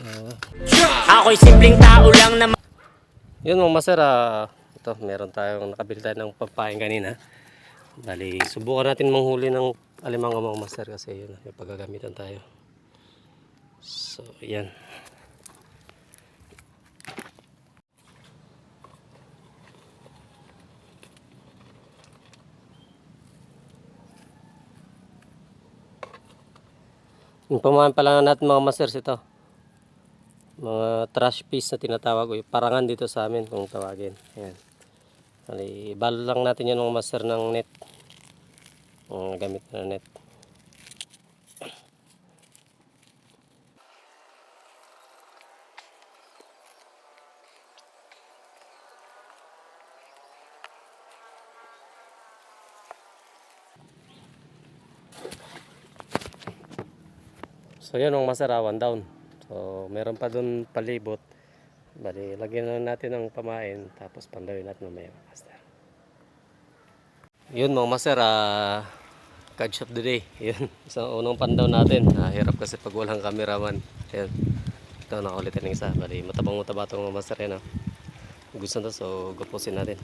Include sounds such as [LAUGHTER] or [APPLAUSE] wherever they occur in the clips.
Ako'y simpleng tao lang na Yun mga master, ah, ito meron tayong nakabili tayo ng pampain kanina. Bali, subukan natin manghuli ng alimango mga master kasi yun, may paggagamitan tayo. So, yan. Yung pamahan pala natin mga masters ito mga trash piece na tinatawag o parangan dito sa amin kung tawagin. Ayan. Bali, lang natin yan mga master ng net. Ang gamit na net. So yan ang masarawan down. So meron pa doon palibot. Bali, lagyan na natin ng pamain tapos pandawin natin mamaya master. Yun mga master, ah, catch up the day. Yun, isang unang pandaw natin. Ah, hirap kasi pag walang cameraman. Ayan. Ito, nakaulitin ng isa. Bali, matabang mataba itong mga master yan. ah. Gusto na so gupusin natin.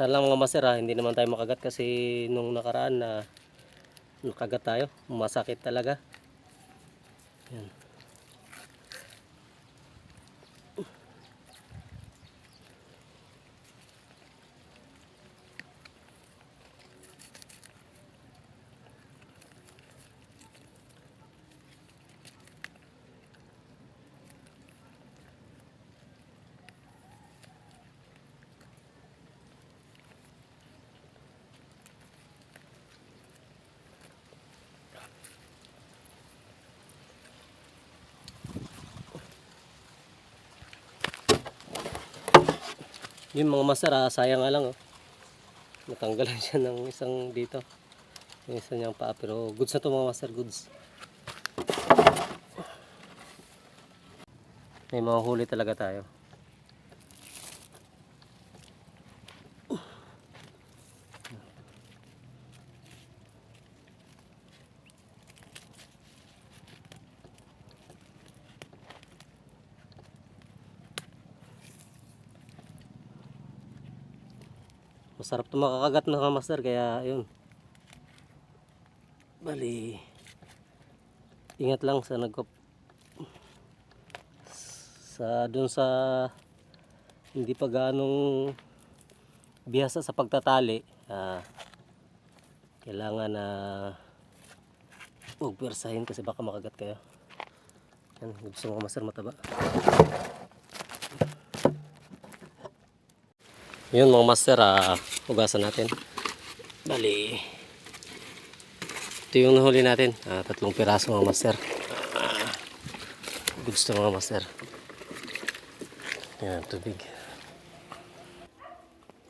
Sana mga master ah, hindi naman tayo makagat kasi nung nakaraan na nakagat tayo. Masakit talaga. Yan. Yun mga master ah, sayang nga lang oh. Natanggalan [LAUGHS] siya ng isang dito. Yung isa niyang paa pero goods na to mga master goods. May mga huli talaga tayo. Masarap to makakagat mga master kaya yun. Bali. Ingat lang sa nagkop sa dun sa hindi pa ganong bihasa sa pagtatali ah, kailangan na huwag pwersahin kasi baka makagat kayo yan gusto mga master mataba yun mga master ah, hugasan natin. Bali ito yung nahuli natin. Ah, tatlong piraso mga master. Ah, gusto mga master. Yan tubig.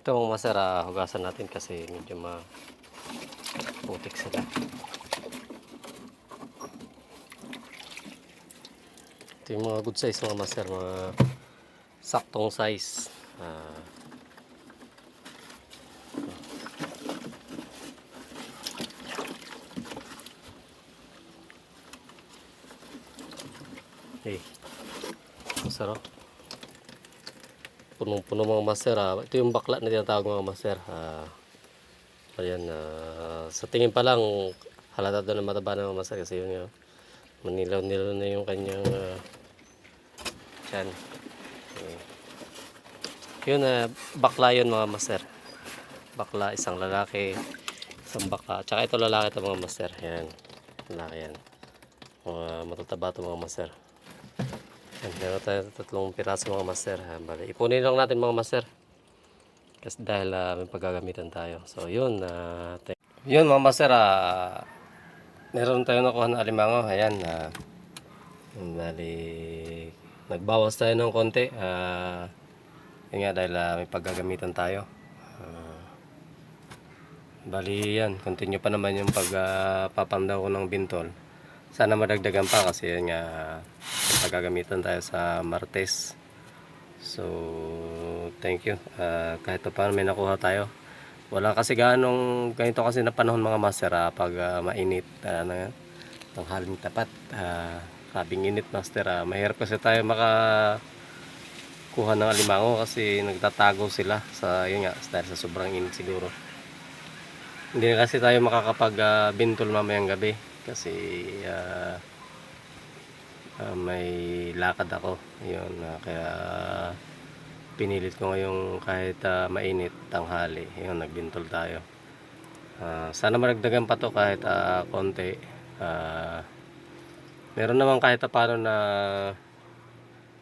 Ito mga master ah, hugasan natin kasi medyo ma putik sila. Ito yung mga good size mga master mga saktong size. Ah, Hey. Masarap. Punong-puno mga master. ah. Ito yung bakla na tinatawag mga master. Ah, ayan. ah, sa tingin pa lang, halata doon na mataba na mga master kasi yun yun. Manilaw-nilaw na yung kanyang uh, tiyan. Okay. Yun, ah, bakla yun mga master. Bakla, isang lalaki, isang baka. Tsaka ito lalaki ito mga master. Yan. Lalaki yan. Mga matataba ito mga master. Yan, meron tayo tatlong piraso mga master. Ha? Bali, ipunin lang natin mga master. Kasi dahil ah, may paggagamitan tayo. So yun. Uh, yun mga master. ah, meron tayo nakuha na alimango. Ayan. Uh, bali, nagbawas tayo ng konti. Ah, yun nga dahil ah, may paggagamitan tayo. Ah, bali yan, continue pa naman yung pagpapamdaw ko ng bintol. Sana madagdagan pa kasi yun nga may paggagamitan tayo sa Martes. So, thank you. Ah, kahit pa paano may nakuha tayo. Wala kasi ganong ganito kasi na panahon mga master ah, pag ah, mainit ah, na tanghaling tapat. Ah, kabing init master. Ah, mahirap kasi tayo maka kuha ng alimango kasi nagtatago sila sa yun nga dahil sa sobrang init siguro. Hindi na kasi tayo makakapag ah, bintol mamayang gabi kasi ah, ah, may lakad ako. Yun, ah, kaya pinilit ko ngayong kahit ah, mainit tanghali. Yun, nagbintol tayo. Ah, sana maragdagan pa to kahit ah, konti. Ah, meron naman kahit pa paano na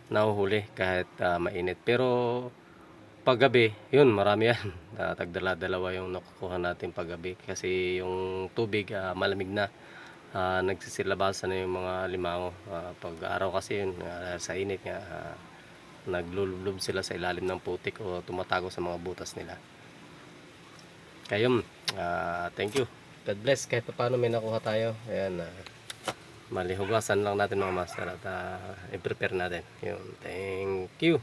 nahuhuli kahit ah, mainit. Pero paggabi, yun, marami yan. Uh, [LAUGHS] tagdala-dalawa yung nakukuha natin paggabi. Kasi yung tubig ah, malamig na. Ah, nagsisilabasan na yung mga limango. Ah, pag araw kasi yun, ah, sa init nga, ah, naglulublob sila sa ilalim ng putik o tumatago sa mga butas nila. Kaya yun, ah, thank you. God bless kahit pa paano may nakuha tayo. Ayan, ah, malihugasan lang natin mga master at ah, i-prepare natin. Yun, thank you.